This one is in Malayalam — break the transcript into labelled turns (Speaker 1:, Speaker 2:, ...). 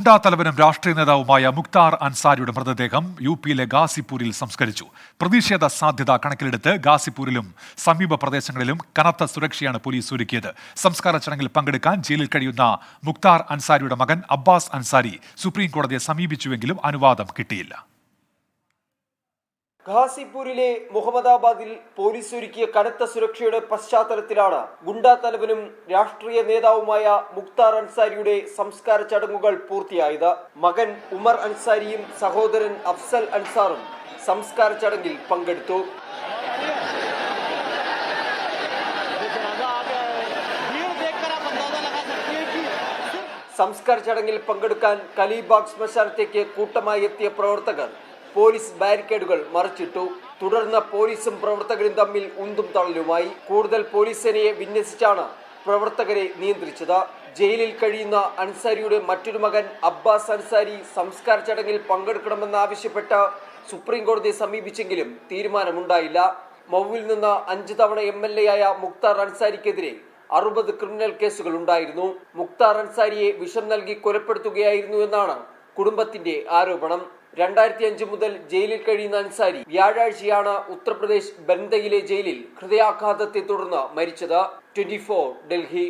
Speaker 1: ഗുണ്ടാ തലവനും രാഷ്ട്രീയ നേതാവുമായ മുക്താർ അൻസാരിയുടെ മൃതദേഹം യു പിയിലെ ഗാസിപ്പൂരിൽ സംസ്കരിച്ചു. പ്രതിഷേധ സാധ്യത കണക്കിലെടുത്ത് ഗാസിപ്പൂരിലും സമീപ പ്രദേശങ്ങളിലും കനത്ത സുരക്ഷയാണ് പോലീസ് ഒരുക്കിയത്. സംസ്കാര ചടങ്ങിൽ പങ്കെടുക്കാൻ ജയിലിൽ കഴിയുന്ന മുക്താർ അൻസാരിയുടെ മകൻ അബ്ബാസ് അൻസാരി സുപ്രീം കോടതിയെ സമീപിച്ചുവെങ്കിലും അനുവാദം കിട്ടിയില്ല.
Speaker 2: ഖാസിപൂരിലെ മുഹമ്മദാബാദിൽ പോലീസ് ഒരുക്കിയ കനത്ത സുരക്ഷയുടെ പശ്ചാത്തലത്തിലാണ് ഗുണ്ടാ തലവനും രാഷ്ട്രീയ നേതാവുമായ മുക്താർ അൻസാരിയുടെ സംസ്കാര ചടങ്ങുകൾ പൂർത്തിയായത്. മകൻ ഉമർ അൻസാരിയും സഹോദരൻ അഫ്സൽ അൻസാറും സംസ്കാര ചടങ്ങിൽ പങ്കെടുത്തു. സംസ്കാര ചടങ്ങിൽ പങ്കെടുക്കാൻ കലീബാഗ് ശ്മശാനത്തേക്ക് കൂട്ടമായി എത്തിയ പ്രവർത്തകർ പോലീസ് ബാരിക്കേഡുകൾ മറിച്ചിട്ടു. തുടർന്ന് പോലീസും പ്രവർത്തകരും തമ്മിൽ ഉന്തും തള്ളലുമായി. കൂടുതൽ പോലീസ് സേനയെ വിന്യസിച്ചാണ് പ്രവർത്തകരെ നിയന്ത്രിച്ചത്. ജയിലിൽ കഴിയുന്ന അൻസാരിയുടെ മറ്റൊരു മകൻ അബ്ബാസ് അൻസാരി സംസ്കാര ചടങ്ങിൽ പങ്കെടുക്കണമെന്നാവശ്യപ്പെട്ട് സുപ്രീം കോടതിയെ സമീപിച്ചെങ്കിലും തീരുമാനമുണ്ടായില്ല. മൗവിൽ നിന്ന് അഞ്ച് തവണ എം എൽ എ ആയ മുക്താർ അൻസാരിക്കെതിരെ അറുപത് ക്രിമിനൽ കേസുകൾ ഉണ്ടായിരുന്നു. മുക്താർ അൻസാരിയെ വിഷം നൽകി കൊലപ്പെടുത്തുകയായിരുന്നു എന്നാണ് കുടുംബത്തിന്റെ ആരോപണം. രണ്ടായിരത്തി അഞ്ച് മുതൽ ജയിലിൽ കഴിയുന്ന അൻസാരി വ്യാഴാഴ്ചയാണ് ഉത്തർപ്രദേശ് ബന്ദയിലെ ജയിലിൽ ഹൃദയാഘാതത്തെ തുടർന്ന് മരിച്ചത്. ട്വന്റി ഡൽഹി.